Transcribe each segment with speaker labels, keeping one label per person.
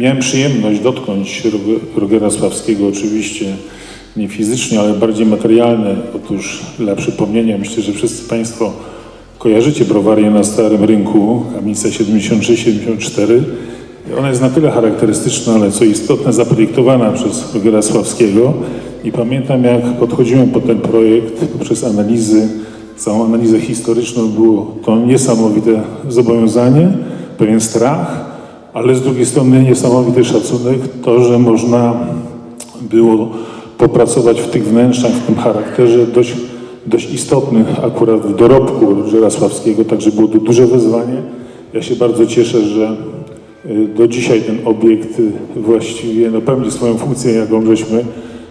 Speaker 1: Miałem przyjemność dotknąć Rog- Rogera Sławskiego, oczywiście nie fizycznie, ale bardziej materialne. Otóż dla przypomnienia, myślę, że wszyscy Państwo kojarzycie browarię na Starym Rynku, kamienica 73-74. Ona jest na tyle charakterystyczna, ale co istotne, zaprojektowana przez Rogera Sławskiego. I pamiętam, jak podchodziłem pod ten projekt poprzez analizy, całą analizę historyczną, było to niesamowite zobowiązanie, pewien strach, ale z drugiej strony niesamowity szacunek, to, że można było popracować w tych wnętrzach, w tym charakterze dość, dość istotnym akurat w dorobku Rogera Sławskiego, także było to duże wyzwanie. Ja się bardzo cieszę, że y, do dzisiaj ten obiekt właściwie no, pełni swoją funkcję, jaką żeśmy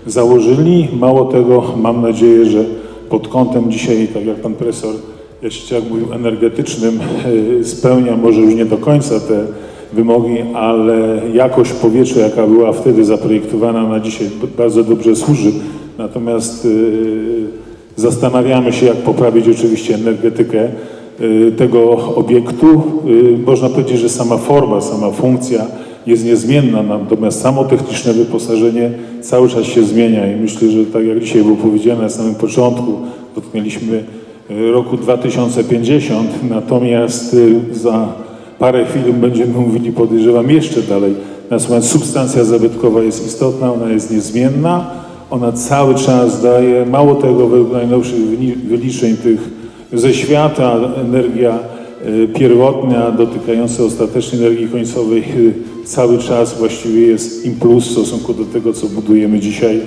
Speaker 1: założyli. Mało tego, mam nadzieję, że pod kątem dzisiaj, tak jak pan profesor Jasiciak mówił, energetycznym y, spełnia może już nie do końca te wymogi, ale jakość powietrza, jaka była wtedy zaprojektowana na dzisiaj bardzo dobrze służy. Natomiast y, zastanawiamy się, jak poprawić oczywiście energetykę y, tego obiektu. Y, Można powiedzieć, że sama forma, sama funkcja jest niezmienna, natomiast samo techniczne wyposażenie cały czas się zmienia i myślę, że tak jak dzisiaj było powiedziane na samym początku, dotknęliśmy roku 2050, natomiast za parę chwil będziemy mówili, podejrzewam, jeszcze dalej. Natomiast substancja zabytkowa jest istotna, ona jest niezmienna, ona cały czas daje, mało tego, według najnowszych wyliczeń tych ze świata, energia e, pierwotna dotykająca ostatecznej energii końcowej cały czas właściwie jest impuls w stosunku do tego, co budujemy dzisiaj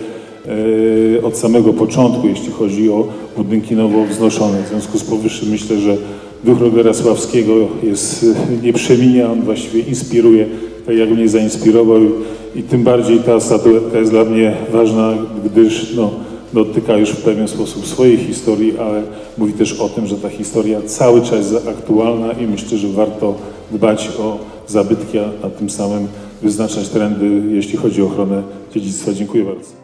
Speaker 1: od samego początku, jeśli chodzi o budynki nowo wznoszone. W związku z powyższym myślę, że duch Rogera Sławskiego jest, e, nie przeminia, on właściwie inspiruje, tak jak mnie zainspirował i, tym bardziej ta statuetka jest dla mnie ważna, gdyż no, dotyka już w pewien sposób swojej historii, ale mówi też o tym, że ta historia cały czas jest aktualna i myślę, że warto dbać o zabytki, a tym samym wyznaczać trendy, jeśli chodzi o ochronę dziedzictwa. Dziękuję bardzo.